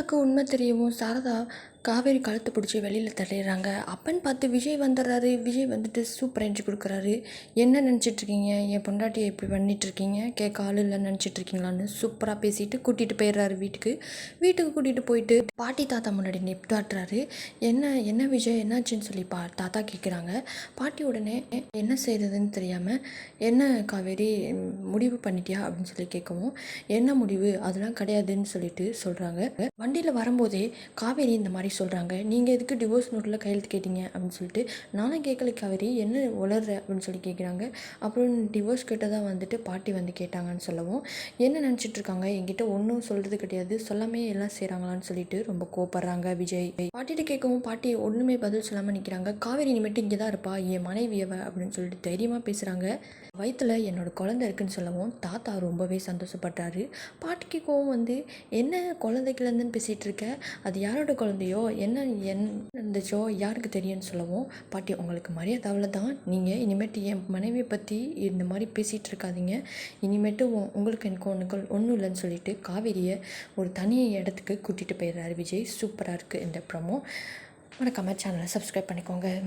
சாரதாக்கு உண்மை தெரியவும் சாரதா காவேரி கழுத்தை பிடிச்சி வெளியில் தள்ளிடுறாங்க. அப்பன்னு பார்த்து விஜய் வந்துடுறாரு. விஜய் வந்துட்டு சூப்பர் என்ட்ரி கொடுக்குறாரு. என்ன நினச்சிட்ருக்கீங்க? என் பொண்டாட்டியை இப்படி பண்ணிகிட்ருக்கீங்க கேட்க ஆள் இல்லைன்னு நினச்சிட்ருக்கீங்களான்னு சூப்பராக பேசிட்டு கூட்டிகிட்டு போயிடுறாரு வீட்டுக்கு. வீட்டுக்கு கூட்டிகிட்டு போயிட்டு பாட்டி தாத்தா முன்னாடி நிப்பாட்டுறாரு. என்ன என்ன விஜய் என்னாச்சுன்னு சொல்லி பா தாத்தா கேட்குறாங்க. பாட்டி உடனே என்ன செய்கிறதுன்னு தெரியாமல் என்ன காவேரி முடிவு பண்ணிட்டியா? அப்படின்னு சொல்லி கேட்கவும் என்ன முடிவு? அதெல்லாம் கிடையாதுன்னு சொல்லிட்டு சொல்கிறாங்க வண்டியில் வரும்போதே காவேரி இந்த மாதிரி சொல்கிறாங்க நீங்கள் எதுக்கு டிவோர்ஸ் நோட்டில் கையெழுத்து கேட்டீங்க? அப்படின்னு சொல்லிட்டு நானும் கேட்கல காவேரி. என்ன உளர்ற? அப்படின்னு சொல்லி கேட்குறாங்க அப்புறம் டிவோர்ஸ் கேட்டதாக வந்துட்டு பாட்டி வந்து கேட்டாங்கன்னு சொல்லவும் என்ன நினச்சிட்டு இருக்காங்க? என்கிட்ட ஒன்றும் சொல்கிறது கிடையாது. சொல்லாமே எல்லாம் செய்கிறாங்களான்னு சொல்லிட்டு ரொம்ப கோப்படுறாங்க விஜய். பாட்டிகிட்ட கேட்கவும் பாட்டி ஒன்றுமே பதில் சொல்லாமல் நிற்கிறாங்க காவேரி இனிமேட்டு இங்கே தான் இருப்பா. என் மனைவியவ அப்படின்னு சொல்லிட்டு தைரியமாக பேசுகிறாங்க வயிற்றில் என்னோட குழந்தை இருக்குன்னு சொல்லவும் தாத்தா ரொம்பவே சந்தோஷப்பட்டாரு. பாட்டிக்கு கோவம் வந்து என்ன குழந்தைக்குலேருந்துன்னு பேசிகிட்டு இருக்க? அது யாரோட குழந்தையோ? என்ன என்ன நடந்துச்சோ யாருக்கு தெரியும்னு சொல்லவும் பாட்டி உங்களுக்கு மரியாதை அவ்வளோதான் நீங்கள் இனிமேட்டு என் மனைவியை பற்றி இந்த மாதிரி பேசிகிட்டு இருக்காதீங்க. இனிமேட்டு உ- உங்களுக்கு எனக்கு ஒன்று ஒன்றும் இல்லைன்னு சொல்லிட்டு காவேரியை ஒரு தனி இடத்துக்கு கூட்டிகிட்டு போயிடுறாரு விஜய். சூப்பராக இருக்குது இந்த ப்ரமோ வணக்கம் சேனலை சப்ஸ்கிரைப் பண்ணிக்கோங்க.